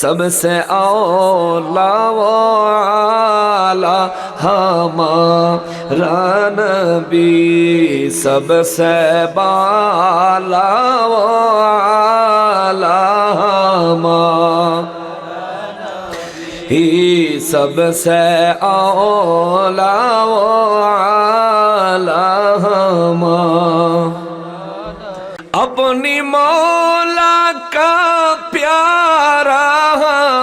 सबसे औला वाला हमारा नबी सबसे बाला वाला हमारा ही सबसे औला वाला हमारा अपनी मौला का प्यारा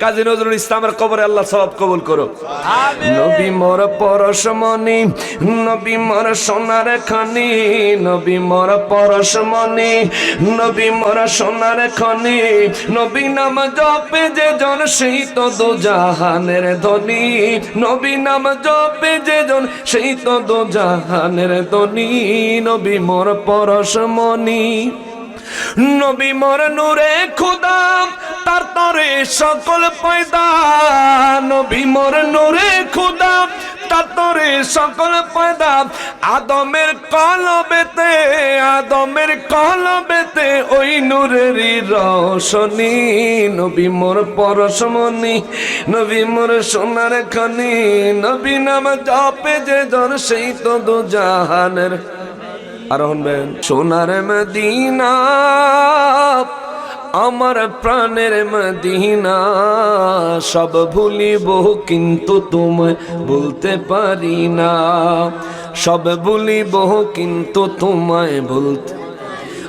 কাজী নজরুল ইসলামের কবরে আল্লাহ সব কবুল করো নবী মোর পরশমণি নবী মোর সোনার খনি নবী মোর পরশমণি নবী মোর সোনার খনি নবী নাম জপে যে জন সেই তো দু জাহানের ধনী নবী নাম জপে যে জন সেই তো দু জাহানের ধনী নবী মোর পরশমণি। নবী মোর নূরে খুদা, তার তরে সকল পয়দা। নবী মোর নূরে খুদা, তার তরে সকল পয়দা। আদমের কলবেতে আদমের কলবেতে ওই নূরেরই রশনি। নবী মোর পরশমণি, নবী মোর সোনার খনি। নবী নাম জপে যে জন সেই তো দু জাহানের আর শুনবেন সোনার মদিনা, আমার প্রাণের মদিনা, সব ভুলিব কিন্তু তোমায় বলতে পারি না। সব ভুলিব কিন্তু তোমায় বলতে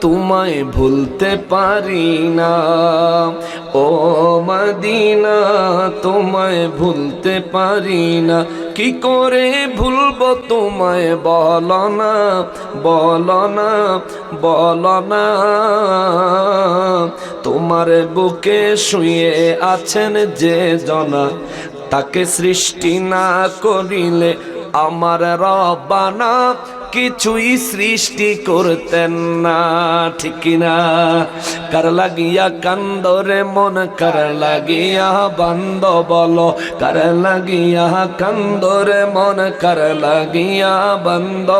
তোমায় ভুলতে পারি না। ও মদিনা, তোমায় ভুলতে পারি না। কি করে ভুলব তোমায়? বল না বল না বল না। তোমার বুকে শুয়ে আছেন যে জনা, তাকে সৃষ্টি না করিলে আমার রবানা কিছুই সৃষ্টি করতেন না, ঠিক না। কার লাগিয়া কান্দরে মন, কার লাগিয়া বান্দ বলো। কার লাগিয়া কান্দরে মন, কার লাগিয়া বান্দ।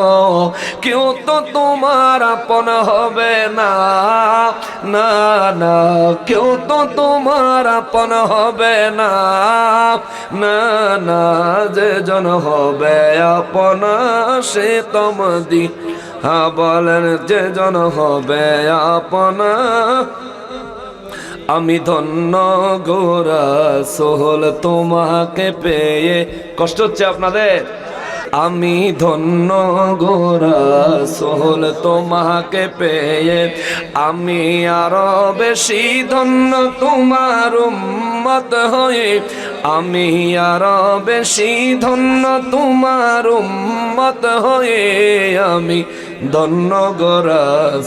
কেউ তো তোমার আপন হবে না না না। কেউ তো তোমার আপন হবে না না না। যে জন হবে আপন, সে তমদি হা বলেন যে জন হবে আপনা। আমি ধন্য গোরা সোহল তোমাকে পেয়ে। কষ্ট হচ্ছে আপনাদের? আমি ধন্য গোরা সোহল তোমাকে পেয়ে আমি আরও বেশি ধন্য তোমার উম্মত হয়ে। আমি আরও বেশি ধন্য তোমার উম্মত হয়ে। আমি ধন্য গোরা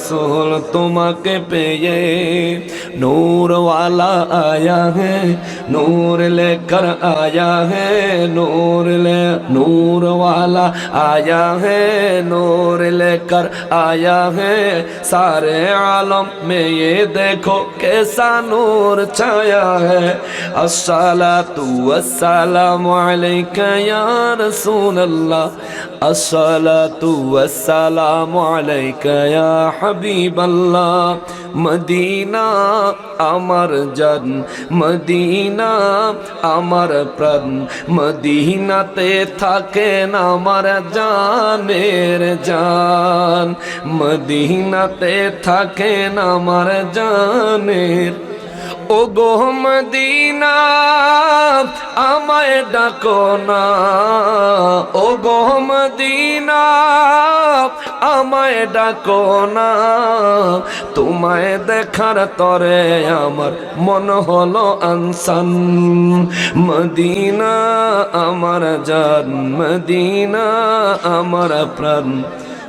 সোহল তোমাকে পেয়ে नूर वाला आया है नूर लेकर आया है नूर ले नूर वाला आया है नूर लेकर आया है सारे आलम में ये देखो कैसा नूर छाया है अस्सला तू अस्सलाम अलैका या रसूल अल्लाह अस्सला तू अस्सलाम সালাম আলাইকা হাবিবাল্লাহ মদিনা আমার জান মদিনা আমার প্রাণ মদিনাতে থাকেন আমার জানের জান মদিনাতে থাকেন আমার জানের ও গো মদিনা, আমায় ডাকো না। ও গো মদিনা, আমায় ডাকো না। তোমায় দেখার তরে আমার মন হলো আনসান। মদিনা, আমার জান। মদিনা, আমার প্রাণ।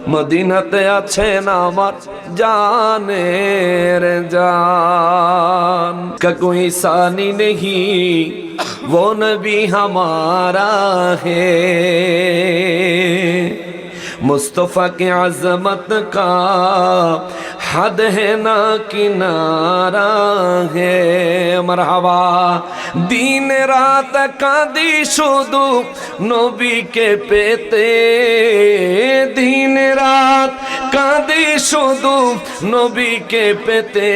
মদিনাতে আছেন جانے رے جان کا کوئی ثانی نہیں وہ نبی ہمارا ہے مصطفیٰ کے عظمت کا हद है ना किनारा है मरहबा दिन रात কাঁদি শুধু নবীকে পেতে দিন রাত কাঁদি শুধু নবীকে পেতে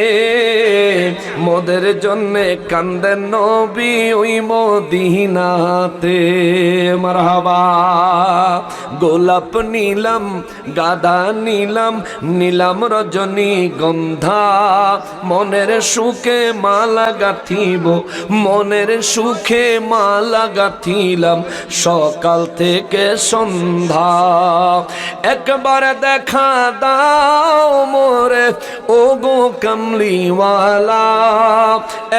মোদের জন্যে কান্দেন নবী ওই মদিনাতে মারহাবা গোলাপ নীলাম, গাদা নীলাম নীলাম রজনী গন্ধা। মনের সুখে মালা গাথিব, মনের সুখে মালা গাথিলাম। সকাল থেকে সন্ধ্যা, একবার দেখা দাও মোরে ও গো কমলিওয়ালা।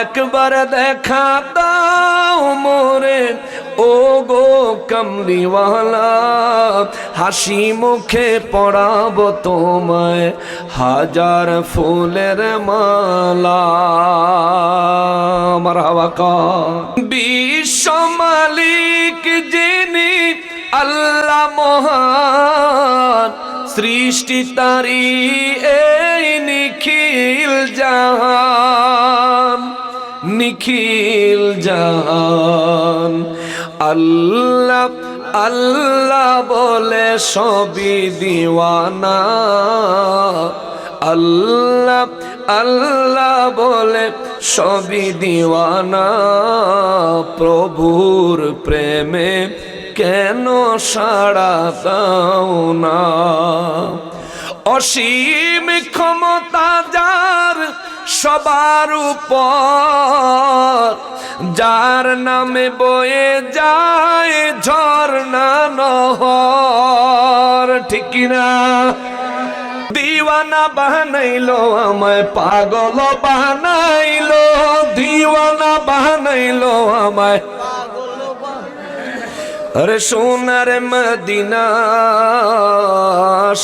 একবার দেখা দাও মোরে ও গো কমলিওয়ালা, হাসি মুখে পড়াব তোমায় হাজার ফুলের মালা। হাওয়া বিশ্ব মালিক যিনি আল্লাহ মহান, সৃষ্টি তারি এই নিখিল জাহান নিখিল জাহান। আল্লাহ আল্লাহ বলে সবই দিওয়ানা। আল্লাহ আল্লাহ বলে সবই দিওয়ানা। প্রভুর প্রেমে কেন সাড়া দাও না? অসীম ক্ষমতা যার সবার উপর যার নামে বয়ে যায় ঝর্ণা নহর, ঠিক না দিওয়ানা বানাইলো আমায়, পাগল বানাইলো। দিওয়ানা বানাইলো আমায়। আরে সোনার মদিনা,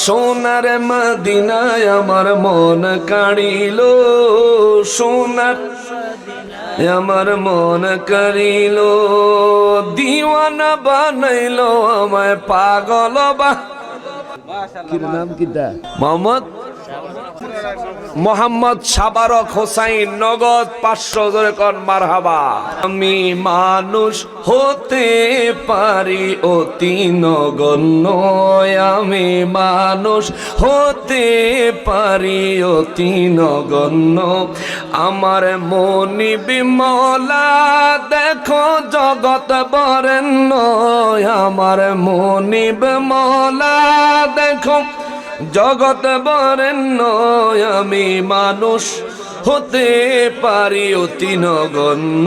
সোনার মদিনায় আমার মন কাড়িল। সোনার আমার মন করিল দিওয়ানা বানাইল আমায় পাগল বা। কি নাম কিটা? মোহাম্মদ মোহাম্মদ সাবারক হোসাইন নগদ পাঁচশো ধরে কন, মারহাবা। আমি মানুষ হতে পারি, অতি নগণ্য। আমি মানুষ হতে পারি, অতি নগণ্য। আমার মনি বিমলা, দেখো জগৎ বরেণ্য। আমার মনি বিমলা, দেখো জগৎ বরেণ্য আমি মানুষ হতে পারি অতি নগণ্য।